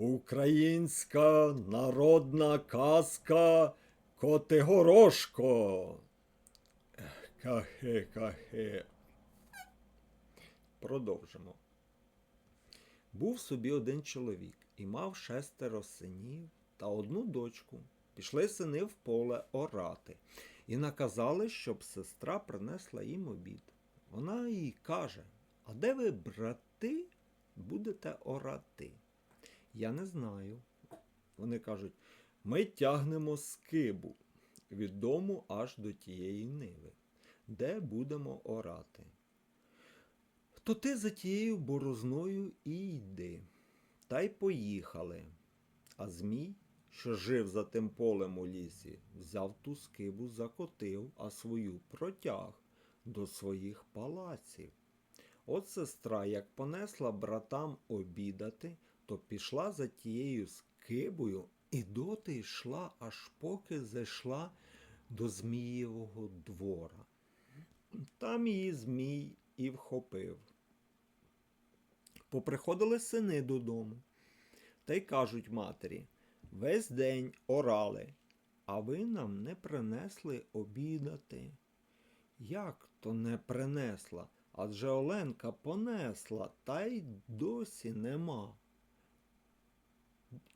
Українська народна казка Котигорошко. Кахе, кахе. Продовжимо. Був собі один чоловік і мав шестеро синів та одну дочку. Пішли сини в поле орати і наказали, щоб сестра принесла їм обід. Вона їй каже: А де ви, брати, будете орати? Я не знаю. Вони кажуть, ми тягнемо скибу від дому аж до тієї ниви, де будемо орати. То ти за тією борозною і йди. Та й поїхали. А Змій, що жив за тим полем у лісі, взяв ту скибу, закотив, а свою протяг до своїх палаців. От сестра, як понесла братам обідати, то пішла за тією скибою і доти йшла, аж поки зайшла до Змієвого двора. Там її Змій і вхопив. Поприходили сини додому та й кажуть матері весь день орали, а ви нам не принесли обідати. Як то не принесла? Адже Оленка понесла, та й досі нема.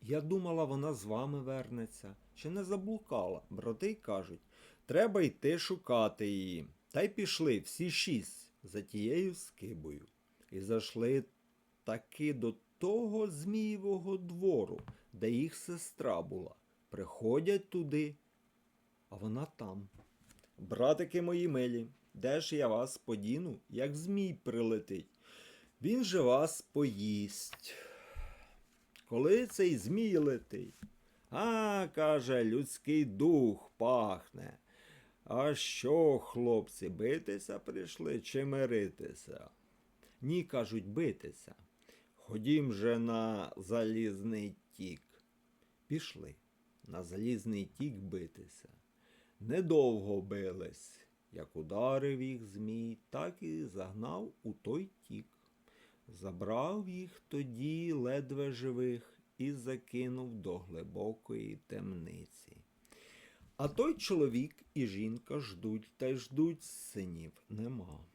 Я думала, вона з вами вернеться, чи не заблукала. Брати й кажуть, треба йти шукати її. Та й пішли всі шість за тією скибою. І зайшли таки до того Змієвого двору, де їх сестра була. Приходять туди, а вона там. Братики мої милі, де ж я вас подіну, як змій прилетить? Він же вас поїсть. Коли цей змій летить? А, каже, людський дух пахне. А що, хлопці, битися прийшли чи миритися? Ні, кажуть, битися. Ходім же на залізний тік. Пішли на залізний тік битися. Недовго бились, як ударив їх змій, так і загнав у той тік. Забрав їх тоді ледве живих і закинув до глибокої темниці. А той чоловік і жінка ждуть та й ждуть синів нема.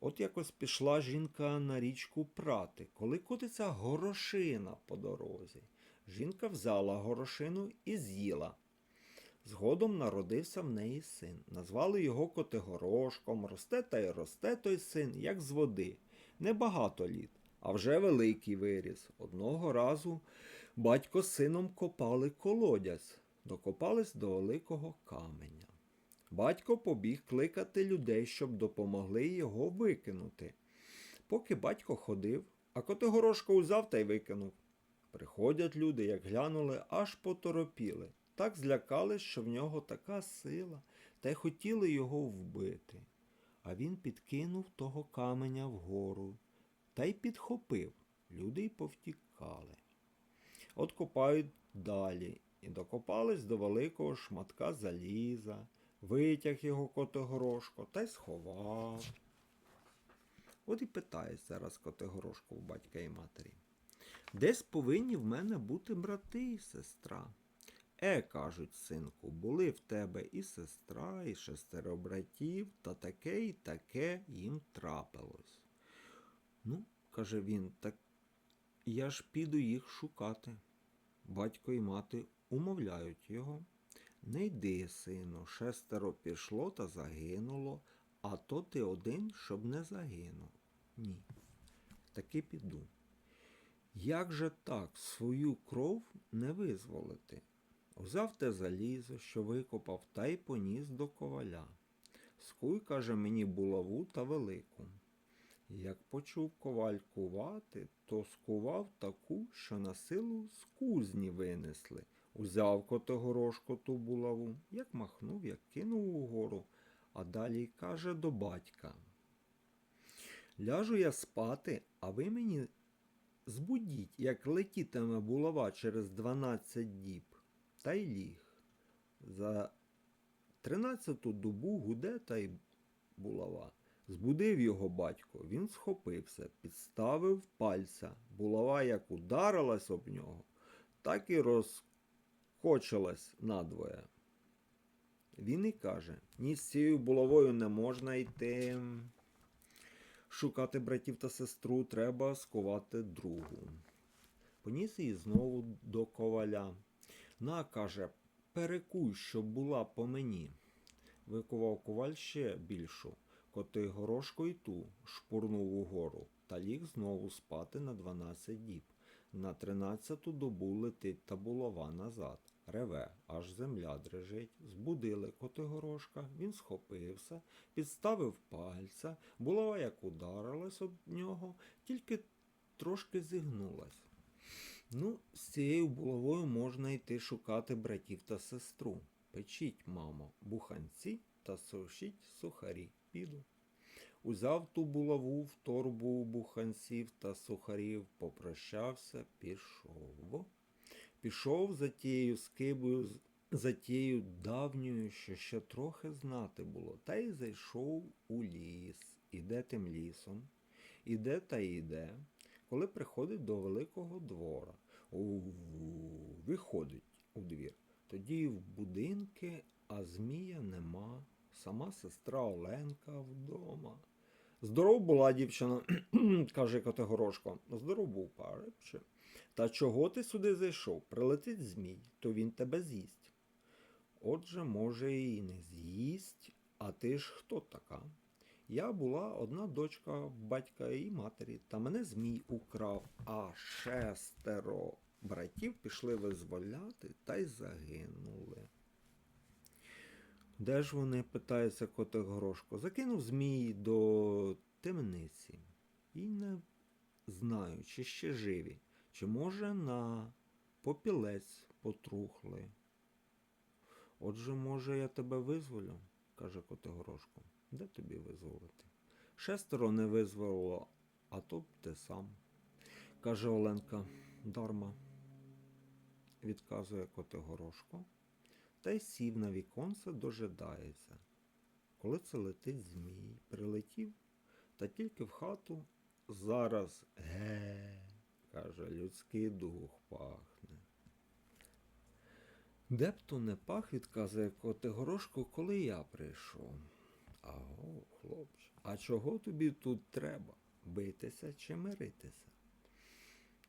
От якось пішла жінка на річку прати, коли котиться горошина по дорозі. Жінка взяла горошину і з'їла. Згодом народився в неї син. Назвали його Котигорошком. Росте та й росте той син, як з води. Небагато літ, а вже великий виріс. Одного разу батько з сином копали колодязь, докопались до великого каменя. Батько побіг кликати людей, щоб допомогли його викинути. Поки батько ходив, а Котигорошко узяв та й викинув. Приходять люди, як глянули, аж поторопіли. Так злякались, що в нього така сила, та й хотіли його вбити. А він підкинув того каменя вгору та й підхопив. Люди й повтікали. От копають далі і докопались до великого шматка заліза, витяг його Котигорошко та й сховав. От і питає зараз Котигорошко у батька і матері. Десь повинні в мене бути брати і сестра. Е, кажуть, синку, були в тебе і сестра, і шестеро братів, та таке і таке їм трапилось. Ну, каже він, так я ж піду їх шукати. Батько і мати умовляють його. Не йди, сину, шестеро пішло та загинуло, а то ти один, щоб не загинув. Ні. Таки піду. Як же так свою кров не визволити? Взяв те залізо, що викопав, та й поніс до коваля. Скуй, каже мені, булаву та велику. Як почув коваль кувати, то скував таку, що на силу з кузні винесли. Узяв Котигорошко ту булаву, як махнув, як кинув угору, а далі каже до батька. Ляжу я спати, а ви мені збудіть, як летітиме булава через дванадцять діб та й ліг. За тринадцяту добу гуде та й булава. Збудив його батько, він схопився, підставив пальця. Булава як ударилась об нього, так і розкочилась надвоє. Він і каже: ні з цією булавою не можна йти. Шукати братів та сестру треба скувати другу. Поніс її знову до коваля. На, каже, перекуй, щоб була по мені. Викував коваль ще більшу. Коти горошко й ту шпурнув угору та ліг знову спати на дванадцять діб. На тринадцяту добу летить та булава назад. Реве, аж земля дрижить. Збудили Котигорошка, він схопився, підставив пальця, булава як ударилась об нього, тільки трошки зігнулась. Ну, з цією булавою можна йти шукати братів та сестру. Печіть, мамо, буханці та сушіть сухарі. Піду. Узяв ту булаву в торбу буханців та сухарів, попрощався, пішов. Пішов за тією скибою, за тією давньою, що ще трохи знати було, та й зайшов у ліс. Іде тим лісом, іде та йде, коли приходить до великого двора. Виходить у двір. Тоді в будинки, а змія нема. Сама сестра Оленка вдома. Здоров була дівчина, каже Котигорошко. Здоров був, парибче. Та чого ти сюди зайшов? Прилетить змій, то він тебе з'їсть. Отже, може, і не з'їсть, а ти ж хто така? Я була одна дочка батька і матері, та мене змій украв, а шестеро братів пішли визволяти та й загинули. Де ж вони, питається котик Горошко. Закинув змій до темниці. І не знаю, чи ще живі, чи може на попілець потрухли. Отже, може, я тебе визволю, каже Котигорошко. Де тобі визволити? Шестеро не визволило, а то б ти сам. Каже Оленка, дарма, відказує Котигорошко та й сів на віконце, дожидається. Коли це летить змій, прилетів, та тільки в хату зараз ге, каже, людський дух пахне. Де б то не пах, відказує Котигорошко, коли я прийшов. Аго, хлопче, а чого тобі тут треба? Битися чи миритися?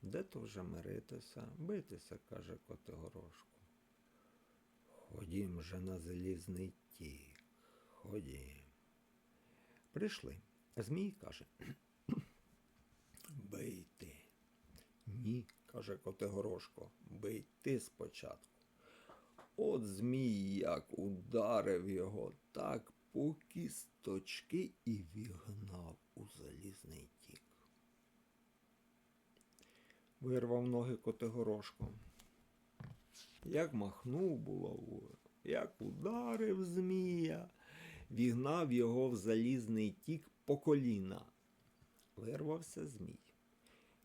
Де то вже миритися? Битися, каже Котигорошко. Ходім же на залізний тік. Ходім. Прийшли. Змій каже. Бий ти. Ні, каже Котигорошко, бий ти спочатку. От Змій як ударив його так по кісточки і вігнав у залізний тік. Вирвав ноги Котигорошко. Як махнув булавою, як ударив змія, вігнав його в залізний тік по коліна. Вирвався змій.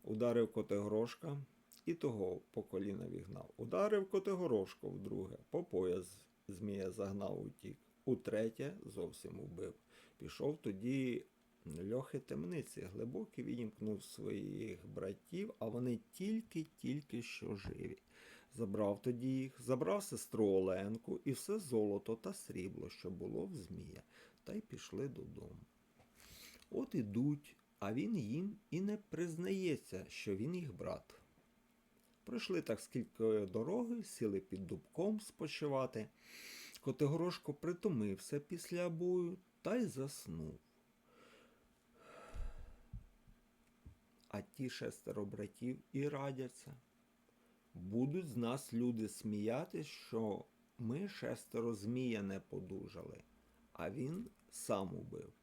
Ударив Котигорошка і того по коліна вігнав. Ударив Котигорошко вдруге, по пояс змія загнав утік. Утретє зовсім убив. Пішов тоді льохи темниці, глибокі відімкнув своїх братів, а вони тільки-тільки що живі. Забрав тоді їх, забрав сестру Оленку і все золото та срібло, що було в Змія, та й пішли додому. От ідуть, а він їм і не признається, що він їх брат. Пройшли так скільки дороги, сіли під дубком спочивати. Котигорошко притомився після бою та й заснув. А ті шестеро братів і радяться. Будуть з нас люди сміяти, що ми шестеро змія не подужали, а він сам убив.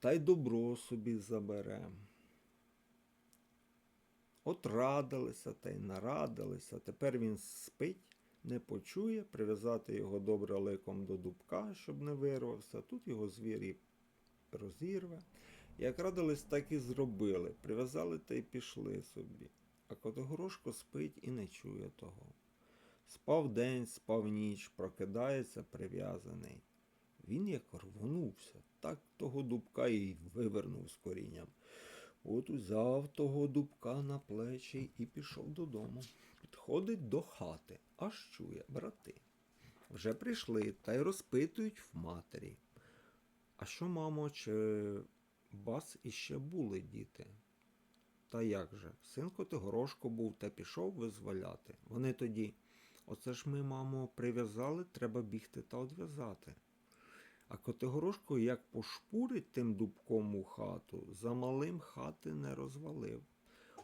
Та й добро собі забере. От радилися та й нарадилися. Тепер він спить, не почує, прив'язати його добре ликом до дубка, щоб не вирвався. Тут його звір і розірве. Як радились, так і зробили. Прив'язали та й пішли собі. А Котигорошко спить і не чує того. Спав день, спав ніч, прокидається прив'язаний. Він як рвонувся, так того дубка і вивернув з корінням. От узяв того дубка на плечі і пішов додому. Підходить до хати, аж чує, брати. Вже прийшли та й розпитують в матері. А що, мамо, чи вас іще були діти? Та як же, син Котигорошко був та пішов визволяти. Вони тоді. Оце ж ми, мамо, прив'язали, треба бігти та одв'язати. А Котигорошко як пошпурить тим дубком у хату, за малим хати не розвалив.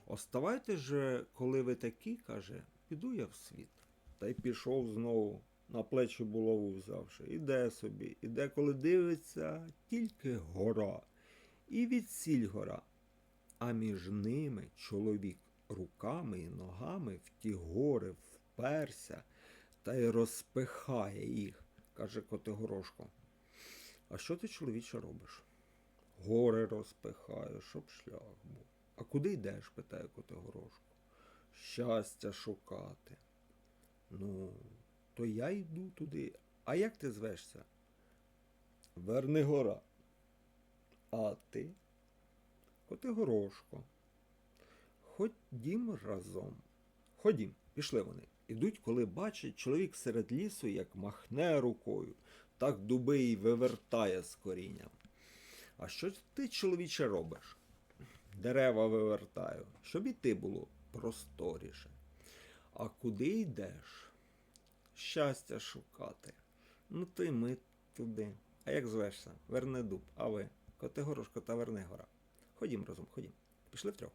Оставайте же, коли ви такі, каже, піду я в світ. Та й пішов знову, на плечі булаву взявши. Іде собі, іде, коли дивиться, тільки гора. І відсіль гора. А між ними чоловік руками і ногами в ті гори вперся та й розпихає їх, каже Котигорошко. А що ти, чоловіче, робиш? Гори розпихаю, щоб шлях був. А куди йдеш? питає Котигорошко. Щастя шукати. Ну, то я йду туди. А як ти звешся? Вернигора. А ти? Котигорошко. Ходім разом. Ходім, пішли вони. Ідуть, коли бачать, чоловік серед лісу, як махне рукою, так дуби й вивертає з корінням. А що ти, чоловіче, робиш? Дерева вивертаю, щоб і ти було просторіше. А куди йдеш? Щастя шукати. Ну ти ми туди. А як звешся? Вернедуб, а ви? Котигорошко та Вернигора. Ходім разом, ходім. Пішли втрьох.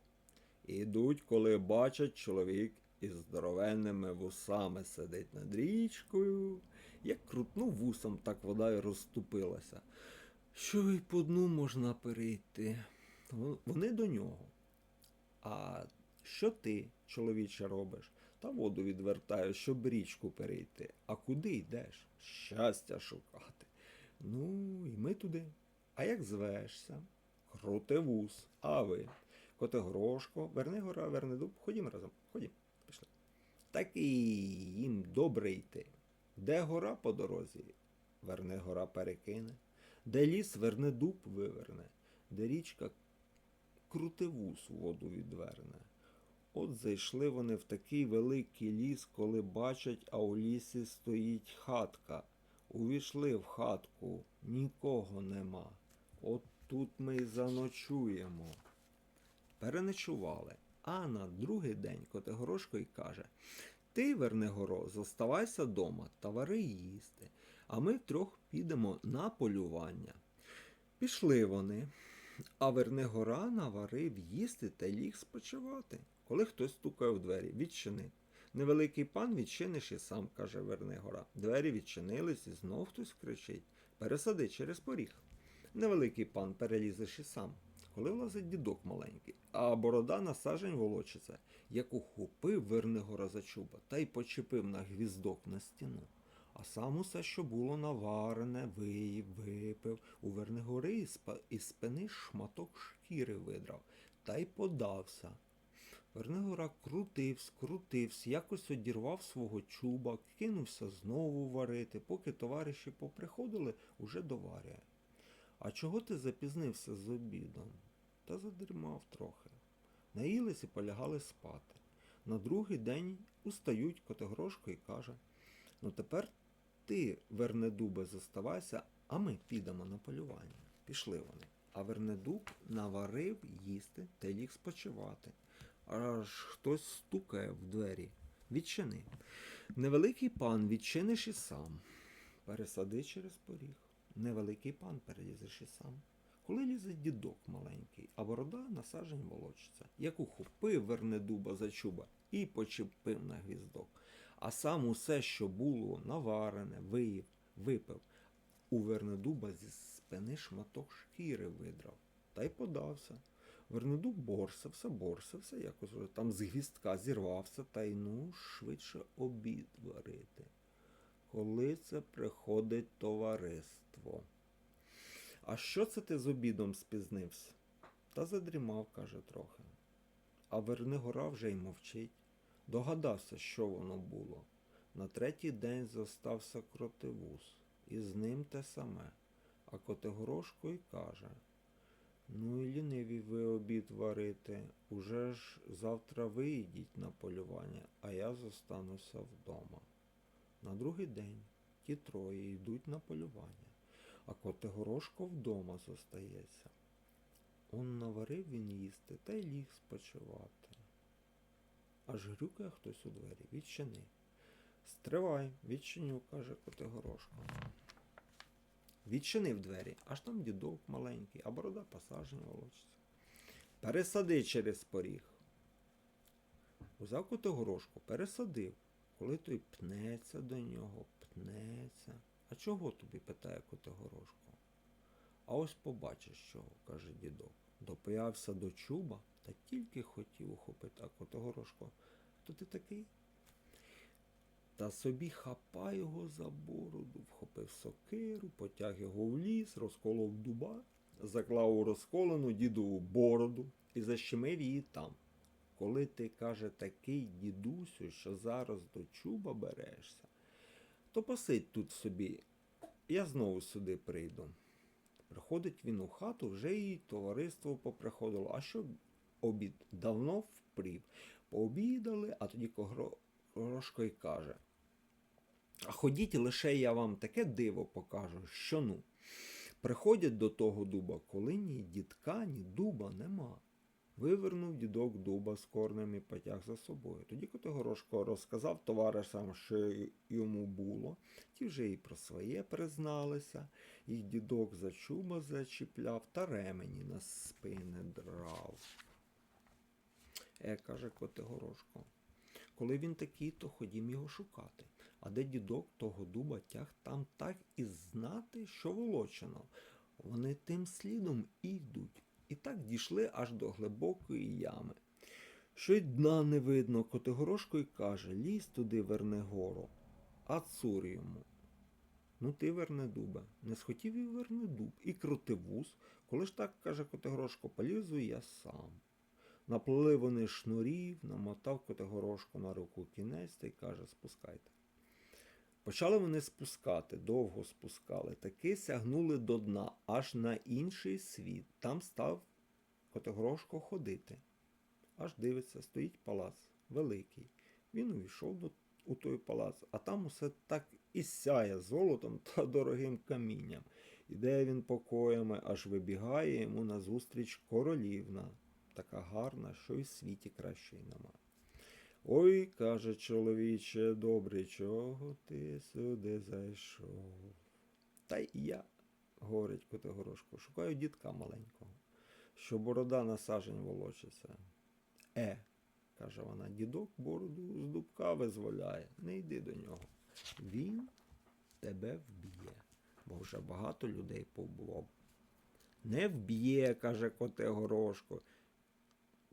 Ідуть, коли бачать чоловік із здоровенними вусами сидить над річкою. Як крутнув вусом, так вода й розступилася. Що й по дну можна перейти. Вони до нього. А що ти, чоловіче, робиш? Та воду відвертаю, щоб річку перейти. А куди йдеш? Щастя шукати. Ну, і ми туди. А як звешся? Крутивус. А ви? Котигорошко, Вернигора, Вернедуб. Ходім разом. Ходім. Пішли. Так і їм добре йти. Де гора по дорозі? Вернигора перекине. Де ліс Вернедуб виверне, де річка крутивус воду відверне. От зайшли вони в такий великий ліс, коли бачать, а у лісі стоїть хатка. Увійшли в хатку, нікого нема. От тут ми й заночуємо. Переночували. А на другий день Котигорошко й каже Ти, Вернигоро, зоставайся дома та вари їсти, а ми втрьох підемо на полювання. Пішли вони, а Вернигора наварив їсти та ліг спочивати. Коли хтось стукає в двері, відчини. Невеликий пан відчиниш і сам, каже Вернигора. Двері відчинились і знов хтось кричить Пересади через поріг. Невеликий пан перелізеш і сам. Коли влазить дідок маленький, а борода на сажень волочиться, як ухопив Вернигора за чуба та й почепив на гвіздок на стіну. А сам усе, що було наварене, виїв, випив, у Вернигори із спини шматок шкіри видрав та й подався. Вернигора крутився, крутився, якось одірвав свого чуба, кинувся знову варити, поки товариші поприходили, уже доварює. А чого ти запізнився з обідом? Та задрімав трохи. Наїлись і полягали спати. На другий день устають Котигорошко і каже: Ну тепер ти, Вернедубе, зоставайся, а ми підемо на полювання. Пішли вони. А Вернедуб наварив їсти та ліг спочивати. Аж хтось стукає в двері. Відчини. Невеликий пан відчиниш і сам. Пересади через поріг. Невеликий пан перелізеш і сам. Коли лізе дідок маленький, а борода на сажень волочиться, як ухопив Вернедуба за чуба і почепив на гвіздок. А сам усе, що було, наварене, виїв, випив. У Вернедуба зі спини шматок шкіри видрав та й подався. Вернедуб борсався, борсався, якось там з гвіздка зірвався та й ну швидше обід варити. Коли це приходить товариство. А що це ти з обідом спізнився? Та задрімав, каже трохи. А Вернигора вже й мовчить. Догадався, що воно було. На третій день зостався кротивус. і з ним те саме. А Котигорошко й каже: Ну і ліниві ви обід варити. Уже ж завтра ви йдіть на полювання, а я зостануся вдома. На другий день ті троє йдуть на полювання, а Котигорошко вдома зостається. Он наварив він їсти та й ліг спочивати. Аж грюкає хтось у двері. Відчини. Стривай, відчиню, каже Котигорошко. Відчинив двері, аж там дідок маленький, а борода посажена волочиться. Пересади через поріг. Узяв Котигорошко, пересадив. Коли той пнеться до нього, пнеться. А чого тобі? питає Котигорошко. А ось побачиш чого, каже дідок. Допиявся до чуба та тільки хотів ухопити, а Котигорошко. То ти такий? Та собі хапай його за бороду, вхопив сокиру, потяг його в ліс, розколов дуба, заклав у розколену дідову бороду і защемив її там. Коли ти, каже, такий дідусю, що зараз до чуба берешся, то посидь тут собі, я знову сюди прийду. Приходить він у хату, вже і товариство поприходило. А що обід давно впрів? Пообідали, а тоді Когорошко й каже. А ходіть, лише я вам таке диво покажу, що ну. Приходять до того дуба, коли ні дідка, ні дуба нема. Вивернув дідок дуба з корнем і потяг за собою. Тоді Котигорошко розказав товаришам, що йому було. Ті вже і про своє призналися. Їх дідок за чуба зачіпляв та ремені на спини драв. Е, каже Котигорошко. Коли він такий, то ходім його шукати. А де дідок того дуба тяг там так і знати, що волочено. Вони тим слідом і йдуть. І так дійшли аж до глибокої ями. Що й дна не видно, Котигорошко й каже, лізь туди верне гору, а цур йому. Ну ти верне дубе, не схотів і верне дуб, і крути вуз, коли ж так, каже Котигорошко, полізу я сам. Наплили вони шнурів, намотав Котигорошко на руку кінець та й каже, спускайте. Почали вони спускати, довго спускали, таки сягнули до дна, аж на інший світ. Там став Котигорошко ходити. Аж дивиться, стоїть палац великий. Він увійшов до, у той палац, а там усе так і сяє золотом та дорогим камінням. Іде він покоями, аж вибігає йому назустріч королівна, така гарна, що й в світі кращої нема. Ой, каже чоловіче, добре, чого ти сюди зайшов? Та й я, говорить Котигорошко, шукаю дітка маленького, що борода на сажень волочиться. Е, каже вона, дідок бороду з дубка визволяє, не йди до нього. Він тебе вб'є, бо вже багато людей побуло. Не вб'є, каже Котигорошко.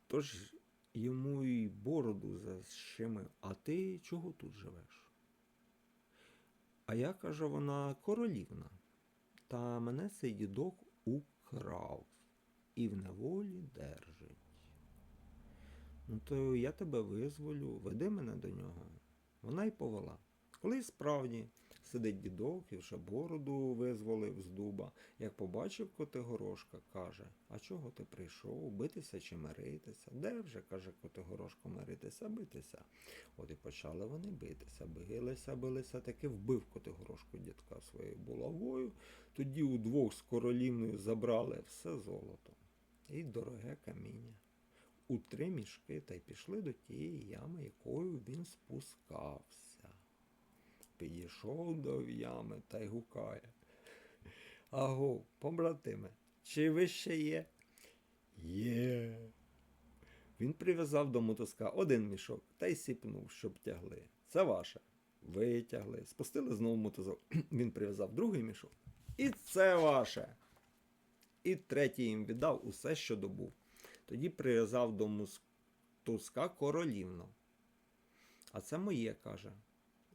Тож йому й бороду защемив. А ти чого тут живеш? А я, каже вона, королівна. Та мене цей дідок украв і в неволі держить. Ну, то я тебе визволю, веди мене до нього. Вона й повела. Коли справді сидить дідок і вже бороду визволив з дуба, як побачив Котигорошка, каже, а чого ти прийшов, битися чи миритися? Де вже, каже Котигорошко, миритися, битися. От і почали вони битися, билися, билися, таки вбив Котигорошко дідка своєю булавою. Тоді удвох з королівною забрали все золото і дороге каміння. У три мішки та й пішли до тієї ями, якою він спускався. Підійшов до ями та й гукає. Аго, побратиме, чи ви ще є? Є. Він прив'язав до мотузка один мішок та й сіпнув, щоб тягли. Це ваше. Витягли, спустили знову мотузок. Він прив'язав другий мішок. І це ваше. І третій їм віддав усе, що добув. Тоді прив'язав до мотузка королівну. А це моє, каже.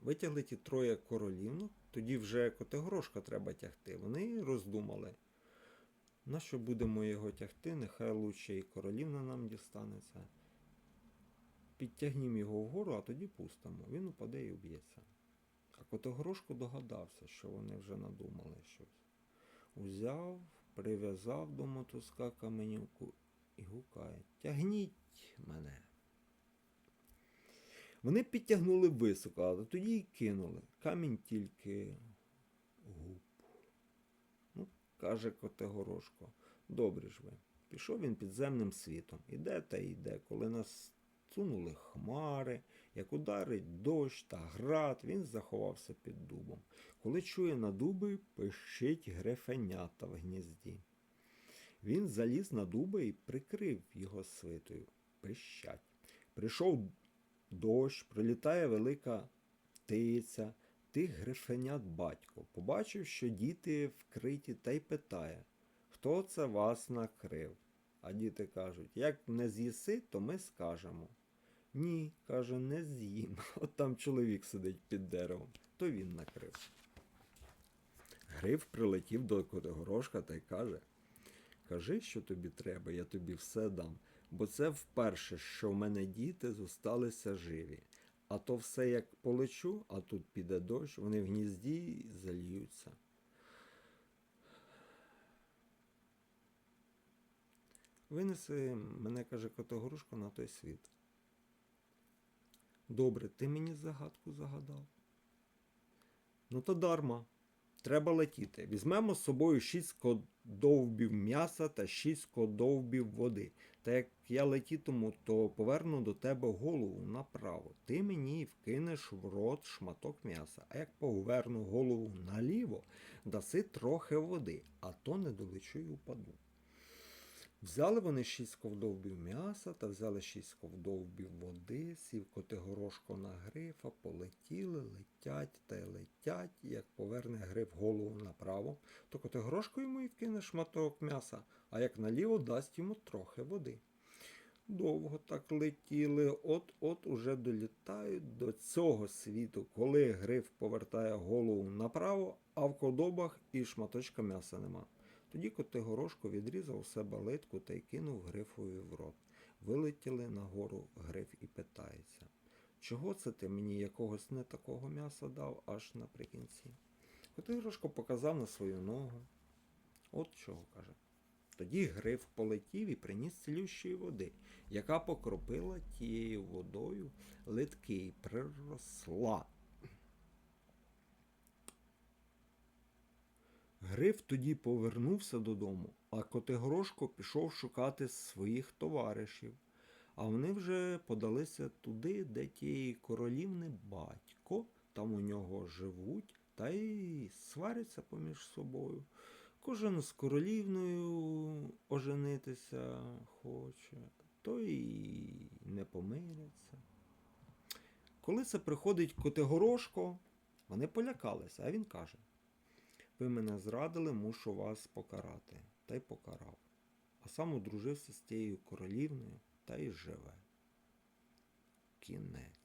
Витягли ті троє королівну, тоді вже Котигорошка треба тягти. Вони роздумали. Нащо будемо його тягти? Нехай лучше і королівна нам дістанеться. Підтягнімо його вгору, а тоді пустимо. Він упаде і уб'ється. А Котигорошко догадався, що вони вже надумали щось. Узяв, прив'язав до мотузка каменюку і гукає Тягніть мене. Вони підтягнули високо, але тоді й кинули. Камінь тільки гуп. Ну, каже Котигорошко, добрі ж ви. Пішов він підземним світом. Іде та йде, коли нас сунули хмари, як ударить дощ та град, він заховався під дубом. Коли чує на дуби, пищить грифенята в гнізді. Він заліз на дуби і прикрив його свитою. Пищать. Прийшов дощ, прилітає велика птиця, тих грифенят батько. Побачив, що діти вкриті, та й питає, хто це вас накрив? А діти кажуть, як не з'їси, то ми скажемо. Ні, каже, не з'їм. От там чоловік сидить під деревом, то він накрив. Гриф прилетів до Котигорошка та й каже: Кажи, що тобі треба, я тобі все дам, бо це вперше, що в мене діти зосталися живі. А то все як полечу, а тут піде дощ, вони в гнізді зальються. Винеси мене, каже Котогорушко, на той світ. Добре, ти мені загадку загадав. Ну то дарма. Треба летіти. Візьмемо з собою шість кодовбів м'яса та шість кодовбів води. Та як я летітиму, то поверну до тебе голову направо. Ти мені вкинеш в рот шматок м'яса, а як поверну голову наліво, даси трохи води, а то не долечу й упаду. Взяли вони шість ковдовбів м'яса та взяли шість ковдовбів води, сів Котигорошко на грифа, полетіли, летять та й летять. Як поверне гриф голову направо, то Котигорошко йому і вкине шматок м'яса, а як наліво дасть йому трохи води. Довго так летіли, от-от уже долітають до цього світу, коли гриф повертає голову направо, а в кодобах і шматочка м'яса нема. Тоді Котигорошко відрізав у себе литку та й кинув грифові в рот. Вилетіли нагору гриф і питається. Чого це ти мені якогось не такого м'яса дав аж наприкінці? Котигорошко показав на свою ногу. От чого каже. Тоді гриф полетів і приніс цілющої води, яка покропила тією водою литки і приросла. Гриф тоді повернувся додому, а Котигорошко пішов шукати своїх товаришів. А вони вже подалися туди, де тієї королівни батько, там у нього живуть, та й сваряться поміж собою. Кожен з королівною оженитися хоче, то й не помиряться. Коли це приходить Котигорошко, вони полякалися, а він каже: Ви мене зрадили, мушу вас покарати. Та й покарав. А сам одружився з тією королівною та й живе. Кінець.